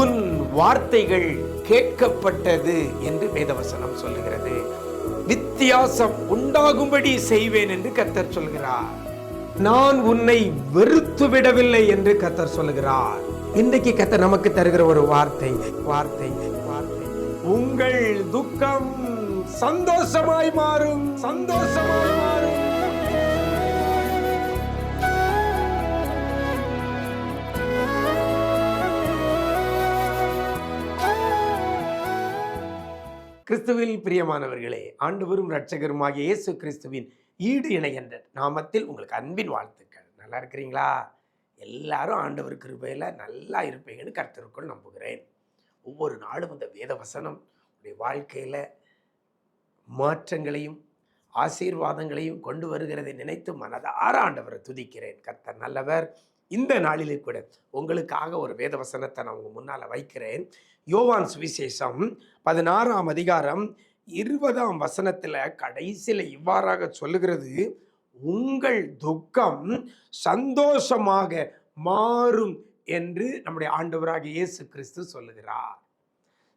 உன் வார்த்தைகள் கேட்கப்பட்டது என்று வேதவசனம் சொல்லுகிறது. வித்தியாசம் உண்டாகும்படி செய்வேன் என்று கத்தர் சொல்கிறார். நான் உன்னை வெறுத்து விடவில்லை என்று கத்தர் சொல்லுகிறார். இன்றைக்கு கத்தர் நமக்கு தருகிற ஒரு வார்த்தை வார்த்தை வார்த்தை. உங்கள் துக்கம் சந்தோஷமாய் மாறும். சந்தோஷமாய் மாறும். கிறிஸ்துவில் பிரியமானவர்களே ஆண்டுவரும் இரட்சகருமாகிய இயேசு கிறிஸ்துவின் ஈடு இணை என்ற நாமத்தில் உங்களுக்கு அன்பின் வாழ்த்துக்கள். நல்லா இருக்கிறீங்களா? எல்லாரும் ஆண்டவர் கிருபையில் நல்லா இருப்பீங்கன்னு கருத்திற்குள் நம்புகிறேன். ஒவ்வொரு நாளும் இந்த வேத வசனம் உடைய வாழ்க்கையில் மாற்றங்களையும் ஆசீர்வாதங்களையும் கொண்டு வருகிறதை நினைத்து மனதார ஆண்டவரை துதிக்கிறேன். கர்த்தர் நல்லவர். இந்த நாளிலே கூட உங்களுக்காக ஒரு வேத வசனத்தை நான் உங்கள் முன்னால் வைக்கிறேன். யோவான் சுவிசேஷம் பதினாறாம் அதிகாரம் இருபதாம் வசனத்தில் கடைசியில் இவ்வாறாக சொல்லுகிறது உங்கள் துக்கம் சந்தோஷமாக மாறும் என்று நம்முடைய ஆண்டவராக இயேசு கிறிஸ்து சொல்லுகிறார்.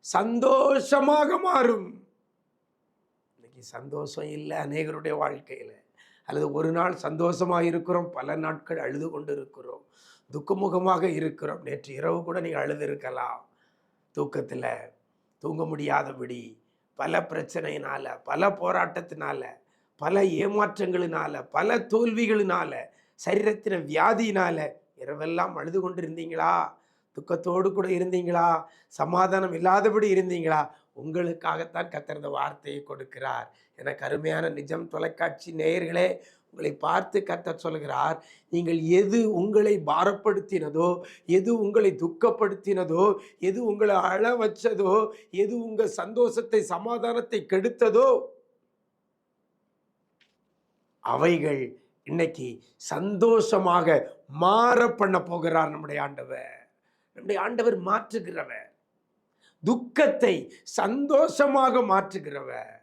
சந்தோஷமாக மாறும். இன்னைக்கு சந்தோஷம் இல்லை அநேகருடைய வாழ்க்கையில். அல்லது ஒரு நாள் சந்தோஷமாக இருக்கிறோம் பல நாட்கள் அழுது கொண்டு இருக்கிறோம் துக்கமுகமாக இருக்கிறோம். நேற்று இரவு கூட நீங்கள் அழுது இருக்கலாம் தூக்கத்தில் தூங்க முடியாதபடி பல பிரச்சனையினால் பல போராட்டத்தினால பல ஏமாற்றங்களினால பல தோல்விகளினால சரீரத்தின வியாதியினால இரவெல்லாம் அழுது கொண்டு இருந்தீங்களா துக்கத்தோடு கூட இருந்தீங்களா? சமாதானம் இல்லாதபடி இருந்தீங்களா? உங்களுக்காகத்தான் கத்தர் வார்த்தையை கொடுக்கிறார். என கருமையான நிஜம் தொலைக்காட்சி நேயர்களே உங்களை பார்த்து கத்த சொல்கிறார் நீங்கள் எது உங்களை பாரப்படுத்தினதோ எது உங்களை துக்கப்படுத்தினதோ எது உங்களை அழ வச்சதோ எது உங்கள் சந்தோஷத்தை சமாதானத்தை கெடுத்ததோ அவைகள் இன்னைக்கு சந்தோஷமாக மாற பண்ண போகிறார் நம்முடைய ஆண்டவர். நம்முடைய ஆண்டவர் மாற்றுகிறவர். துக்கத்தை சந்தோஷமாக மாற்றுகிறவர்.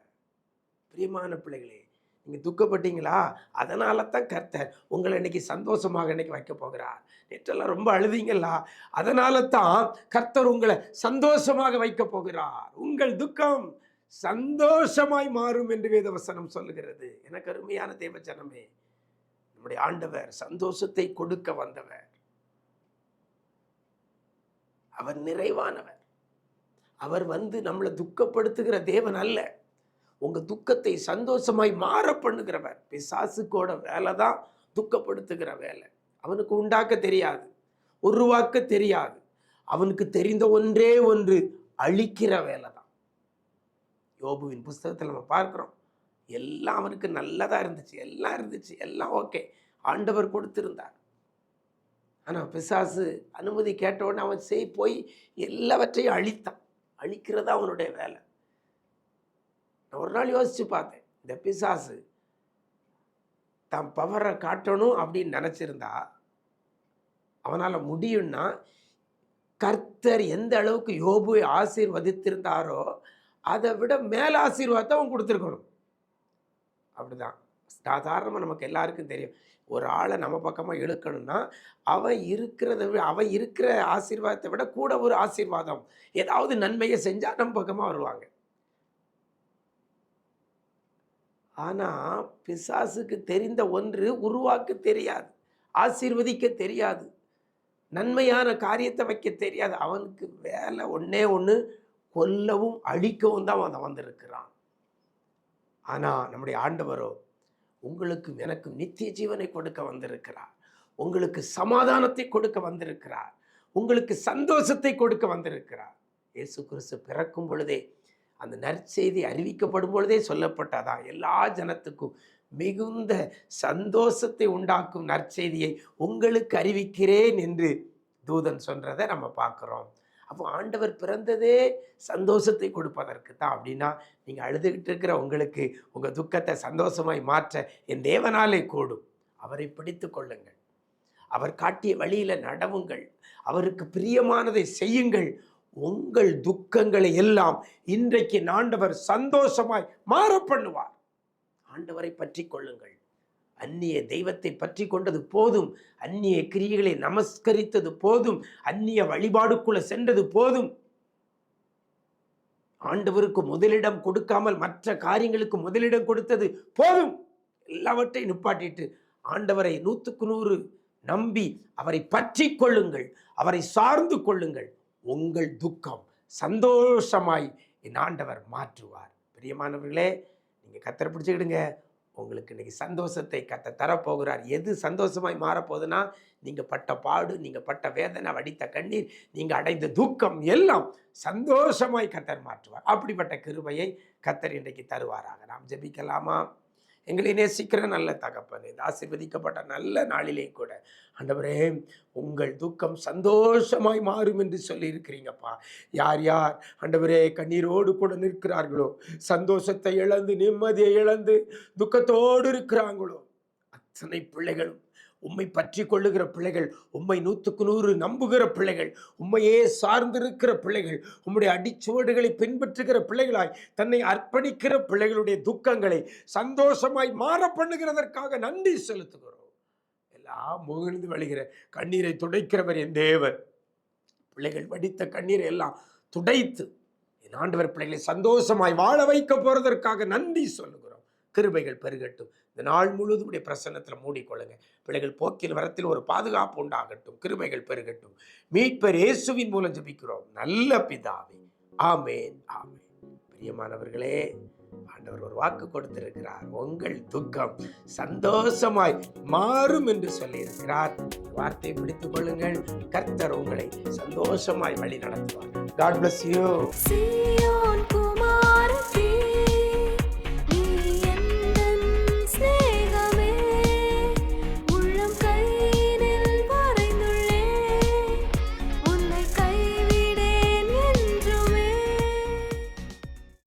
பிரியமான பிள்ளைகளே நீங்கள் துக்கப்பட்டீங்களா? அதனால தான் கர்த்தர் உங்களை இன்னைக்கு சந்தோஷமாக இன்னைக்கு வைக்க போகிறார். நேற்றெல்லாம் ரொம்ப அழுதிங்களா அதனால தான் கர்த்தர் உங்களை சந்தோஷமாக வைக்க போகிறார். உங்கள் துக்கம் சந்தோஷமாய் மாறும் என்று வேதவசனம் சொல்லுகிறது. எனக்கு அருமையான தேவச்சனமே நம்முடைய ஆண்டவர் சந்தோஷத்தை கொடுக்க வந்தவர். அவர் நிறைவானவர். அவர் வந்து நம்மளை துக்கப்படுத்துகிற தேவன் அல்ல. உங்கள் துக்கத்தை சந்தோஷமாய் மாற பண்ணுகிறவர். பிசாசுக்கோட வேலை தான் துக்கப்படுத்துகிற வேலை. அவனுக்கு உண்டாக்க தெரியாது உருவாக்க தெரியாது. அவனுக்கு தெரிந்த ஒன்றே ஒன்று அழிக்கிற வேலை தான். யோபுவின் புஸ்தகத்தில் நம்ம பார்க்குறோம். எல்லாம் அவனுக்கு நல்லதாக இருந்துச்சு எல்லாம் இருந்துச்சு எல்லாம் ஓகே. ஆண்டவர் கொடுத்திருந்தார். ஆனால் பிசாசு அனுமதி கேட்டவுடனே அவன் செய் போய் எல்லாவற்றையும் அழித்தான். அழிக்கிறதா அவனுடைய வேலை. நான் ஒரு நாள் யோசித்து பார்த்தேன் இந்த பிசாசு தான் பவரை காட்டணும் அப்படின்னு நினச்சிருந்தா அவனால் முடியும்னா கர்த்தர் எந்த அளவுக்கு யோபுவை ஆசீர்வதித்திருந்தாரோ அதை விட மேல ஆசீர்வாதத்தை அவன் கொடுத்துருக்கணும். அப்படிதான். சாதாரணமாக நமக்கு எல்லாருக்கும் தெரியும். ஒரு ஆளை நம்ம பக்கமாக இழுக்கணும்னா அவன் இருக்கிறத விட அவன் இருக்கிற ஆசீர்வாதத்தை விட கூட ஒரு ஆசீர்வாதம் ஏதாவது நன்மையை செஞ்சால் நம்ம பக்கமாக வருவாங்க. ஆனால் பிசாசுக்கு தெரிந்த ஒன்று உருவாக்க தெரியாது ஆசீர்வதிக்க தெரியாது நன்மையான காரியத்தை வைக்க தெரியாது. அவனுக்கு வேலை ஒன்றே ஒன்று கொல்லவும் அழிக்கவும் தான் அவன் வந்திருக்கிறான். ஆனால் நம்முடைய ஆண்டவரோ உங்களுக்கும் எனக்கும் நித்திய ஜீவனை கொடுக்க வந்திருக்கிறார். உங்களுக்கு சமாதானத்தை கொடுக்க வந்திருக்கிறார். உங்களுக்கு சந்தோஷத்தை கொடுக்க வந்திருக்கிறார். இயேசு கிறிஸ்து பிறக்கும் பொழுதே அந்த நற்செய்தி அறிவிக்கப்படும் பொழுதே சொல்லப்பட்டதான் எல்லா ஜனத்துக்கும் மிகுந்த சந்தோஷத்தை உண்டாக்கும் நற்செய்தியை உங்களுக்கு அறிவிக்கிறேன் என்று தூதன் சொல்றதை நம்ம பார்க்குறோம். அப்போ ஆண்டவர் பிறந்ததே சந்தோஷத்தை கொடுப்பதற்கு தான் அப்படின்னா நீங்கள் அழுதுகிட்டு இருக்கிற உங்களுக்கு உங்கள் துக்கத்தை சந்தோஷமாய் மாற்ற என் தேவனாலே கூடும். அவரை பிடித்து கொள்ளுங்கள். அவர் காட்டிய வழியில் நடவுங்கள். அவருக்கு பிரியமானதை செய்யுங்கள். உங்கள் துக்கங்களை எல்லாம் இன்றைக்கு ஆண்டவர் சந்தோஷமாய் மாற பண்ணுவார். ஆண்டவரை பற்றி கொள்ளுங்கள். அந்நிய தெய்வத்தை பற்றி கொண்டது போதும். அந்நிய கிரியைகளை நமஸ்கரித்தது போதும். அந்நிய வழிபாடுக்குள்ள சென்றது போதும். ஆண்டவருக்கு முதலிடம் கொடுக்காமல் மற்ற காரியங்களுக்கு முதலிடம் கொடுத்தது போதும். எல்லாவற்றையும் நிப்பாட்டிட்டு ஆண்டவரை நூற்றுக்கு நூறு நம்பி அவரை பற்றி கொள்ளுங்கள். அவரை சார்ந்து கொள்ளுங்கள். உங்கள் துக்கம் சந்தோஷமாய் என் ஆண்டவர் மாற்றுவார். பிரியமானவர்களே நீங்கள் கத்தரை பிடிச்சிக்கிடுங்க. உங்களுக்கு இன்றைக்கி சந்தோஷத்தை கத்த தரப்போகிறார். எது சந்தோஷமாய் மாறப்போகுதுன்னா நீங்கள் பட்ட பாடு நீங்கள் பட்ட வேதனை வடித்த கண்ணீர் நீங்கள் அடைந்த துக்கம் எல்லாம் சந்தோஷமாய் கத்தர் மாற்றுவார். அப்படிப்பட்ட கிருபையை கத்தர் இன்றைக்கு தருவாராக. நாம் ஜெபிக்கலாமா? எங்களை நேசிக்கிற நல்ல தகப்பன் இது நல்ல நாளிலே கூட. ஆண்டவரே உங்கள் துக்கம் சந்தோஷமாய் மாறும் என்று சொல்லியிருக்கிறீங்கப்பா. யார் யார் ஆண்டவரே கண்ணீரோடு கூட நிற்கிறார்களோ சந்தோஷத்தை இழந்து நிம்மதியை இழந்து துக்கத்தோடு இருக்கிறாங்களோ அத்தனை பிள்ளைகளும் உம்மை பற்றி கொள்ளுகிற பிள்ளைகள் உம்மை நூற்றுக்கு நூறு நம்புகிற பிள்ளைகள் உம்மையே சார்ந்திருக்கிற பிள்ளைகள் உம்முடைய அடிச்சுவடுகளை பின்பற்றுகிற பிள்ளைகளாய் தன்னை அர்ப்பணிக்கிற பிள்ளைகளுடைய துக்கங்களை சந்தோஷமாய் மாற பண்ணுகிறதற்காக நன்றி செலுத்துகிறோம். எல்லாம் முகிழ்ந்து வழிகிற கண்ணீரை துடைக்கிறவர் என் தேவர் பிள்ளைகள் வடித்த கண்ணீரை எல்லாம் துடைத்து என் ஆண்டவர் பிள்ளைகளை சந்தோஷமாய் வாழ வைக்க போறதற்காக நன்றி சொல்லுகிறோம். கிருபைகள் பெருகட்டும். இந்த நாள் முழுவதும் உடைய பிரசன்னத்தில் மூடிக்கொள்ளுங்க. பிள்ளைகள் போக்கில் வரத்தில் ஒரு பாதுகாப்பு உண்டாகட்டும். கிருபைகள் பெருகட்டும். மீட்பர் இயேசுவின் மூலம் ஜபிக்கிறோம். நல்ல பிதாவே. ஆமேன். ஆமேன். பிரியமானவர்களே ஆண்டவர் ஒரு வாக்கு கொடுத்திருக்கிறார். உங்கள் துக்கம் சந்தோஷமாய் மாறும் என்று சொல்லியிருக்கிறார். வார்த்தை பிடித்துக் கொள்ளுங்கள். கர்த்தர் உங்களை சந்தோஷமாய் வழி நடத்துவார் காட் பிளஸ் யூ